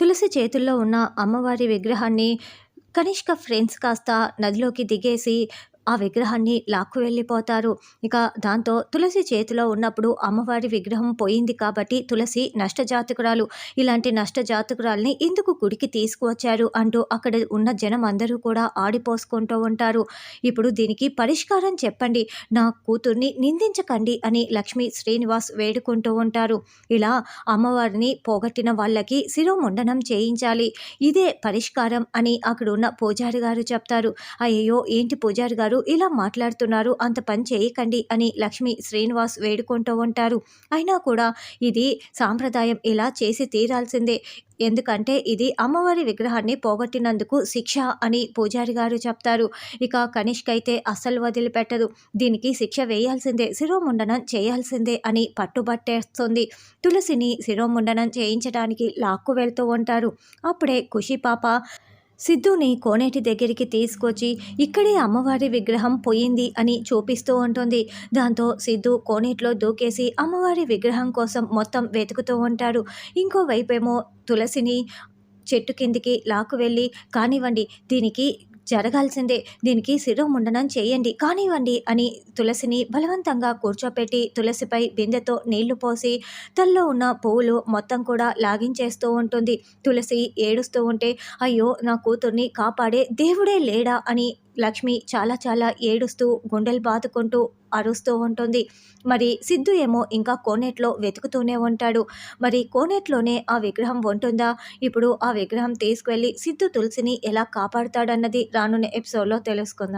తులసి చేతుల్లో ఉన్న అమ్మవారి విగ్రహాన్ని కనిష్క ఫ్రెండ్స్ కాస్త నదిలోకి దిగేసి ఆ విగ్రహాన్ని లాక్కు వెళ్ళిపోతారు. ఇక దాంతో తులసి చేతిలో ఉన్నప్పుడు అమ్మవారి విగ్రహం పోయింది కాబట్టి తులసి నష్టజాతకురాలు. ఇలాంటి నష్టజాతకురాల్ని ఎందుకు గుడికి తీసుకువచ్చారు అంటూ అక్కడ ఉన్న జనం అందరూ కూడా ఆడిపోసుకుంటూ ఉంటారు. ఇప్పుడు దీనికి పరిష్కారం చెప్పండి. నా కూతుర్ని నిందించకండి అని లక్ష్మి శ్రీనివాస్ వేడుకుంటూ ఉంటారు. ఇలా అమ్మవారిని పోగొట్టిన వాళ్ళకి శిరోముండనం చేయించాలి. ఇదే పరిష్కారం అని అక్కడున్న పూజారి గారు చెప్తారు. అయ్యో ఏంటి పూజారి గారు? ఇలా మాట్లాడుతున్నారు అంత పని చేయకండి అని లక్ష్మి శ్రీనివాస్ వేడుకుంటూ ఉంటారు. అయినా కూడా ఇది సాంప్రదాయం ఇలా చేసి తీరాల్సిందే. ఎందుకంటే ఇది అమ్మవారి విగ్రహాన్ని పోగొట్టినందుకు శిక్ష అని పూజారి గారు చెప్తారు. ఇక కనిష్క్ అయితే అస్సలు వదిలిపెట్టదు. దీనికి శిక్ష వేయాల్సిందే శిరోముండనం చేయాల్సిందే అని పట్టుబట్టేస్తుంది. తులసిని శిరోముండనం చేయించడానికి లాక్కు వెళ్తూ ఉంటారు. అప్పుడే ఖుషి పాప సిద్ధుని కోనేటి దగ్గరికి తీసుకొచ్చి ఇక్కడే అమ్మవారి విగ్రహం పోయింది అని చూపిస్తూ ఉంటుంది. దాంతో సిద్ధు కోనేటిలో దూకేసి అమ్మవారి విగ్రహం కోసం మొత్తం వెతుకుతూ ఉంటాడు. ఇంకోవైపేమో తులసిని చెట్టు కిందికి లాకు వెళ్ళి కానివ్వండి దీనికి జరగాల్సిందే. దీనికి శిరోముండనం చేయండి. కానివ్వండి అని తులసిని బలవంతంగా కూర్చోపెట్టి తులసిపై బిందెతో నీళ్ళు పోసి తల్లో ఉన్న పువ్వులు మొత్తం కూడా లాగించేస్తూ ఉంటుంది. తులసి ఏడుస్తూ ఉంటే అయ్యో నా కూతుర్ని కాపాడే దేవుడే లేడా? అని లక్ష్మి చాలా చాలా ఏడుస్తూ గుండెలు బాదుకుంటూ అరుస్తూ ఉంటుంది. మరి సిద్ధు ఏమో ఇంకా కోనేట్లో వెతుకుతూనే ఉంటాడు. మరి కోనేట్లోనే ఆ విగ్రహం ఉంటుందా? ఇప్పుడు ఆ విగ్రహం తీసుకువెళ్ళి సిద్ధు తులసిని ఎలా కాపాడుతాడన్నది రానున్న ఎపిసోడ్లో తెలుసుకుందాం.